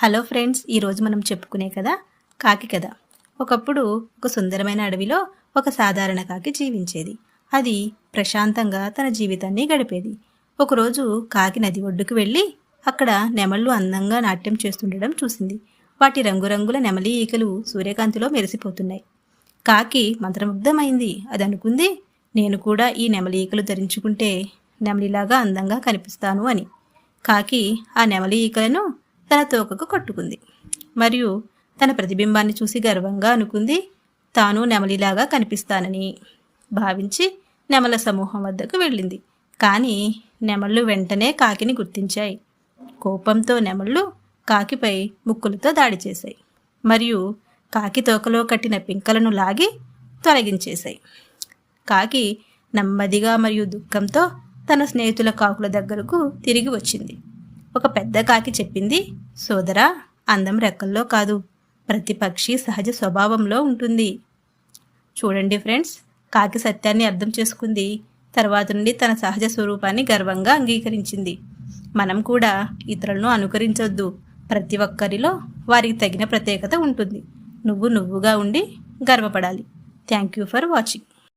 Hello friends ఈరోజు మనం చెప్పుకునే కదా కాకి కథ. ఒకప్పుడు ఒక సుందరమైన అడవిలో ఒక సాధారణ కాకి జీవించేది. అది ప్రశాంతంగా తన జీవితాన్ని గడిపేది. ఒకరోజు కాకి నది ఒడ్డుకు వెళ్ళి అక్కడ నెమళ్ళు అందంగా నాట్యం చేస్తుండడం చూసింది. వాటి రంగురంగుల నెమలి ఈకలు సూర్యకాంతిలో మెరిసిపోతున్నాయి. కాకి మంత్రముగ్ధమైంది. అది అనుకుంది నేను కూడా ఈ నెమలి ఈకలు ధరించుకుంటే నెమలిలాగా అందంగా కనిపిస్తాను అని. కాకి ఆ నెమలి ఈకలను తన తోకకు కట్టుకుంది. మరియు తన ప్రతిబింబాన్ని చూసి గర్వంగా అనుకుంది తాను నెమలిలాగా కనిపిస్తానని భావించి నెమల సమూహం వద్దకు వెళ్ళింది. కానీ నెమళ్ళు వెంటనే కాకిని గుర్తించాయి. కోపంతో నెమళ్ళు కాకిపై ముక్కులతో దాడి చేశాయి. మరియు కాకి తోకలో కట్టిన పింకలను లాగి తొలగించేశాయి. కాకి నెమ్మదిగా మరియు దుఃఖంతో తన స్నేహితుల కాకుల దగ్గరకు తిరిగి వచ్చింది. ఒక పెద్ద కాకి చెప్పింది సోదరా అందం రెక్కల్లో కాదు ప్రతి పక్షి సహజ స్వభావంలో ఉంటుంది. చూడండి ఫ్రెండ్స్ కాకి సత్యాన్ని అర్థం చేసుకుంది. తర్వాత నుండి తన సహజ స్వరూపాన్ని గర్వంగా అంగీకరించింది. మనం కూడా ఇతరులను అనుకరించొద్దు. ప్రతి ఒక్కరిలో వారికి తగిన ప్రత్యేకత ఉంటుంది. నువ్వు నువ్వుగా ఉండి గర్వపడాలి. Thank you for watching.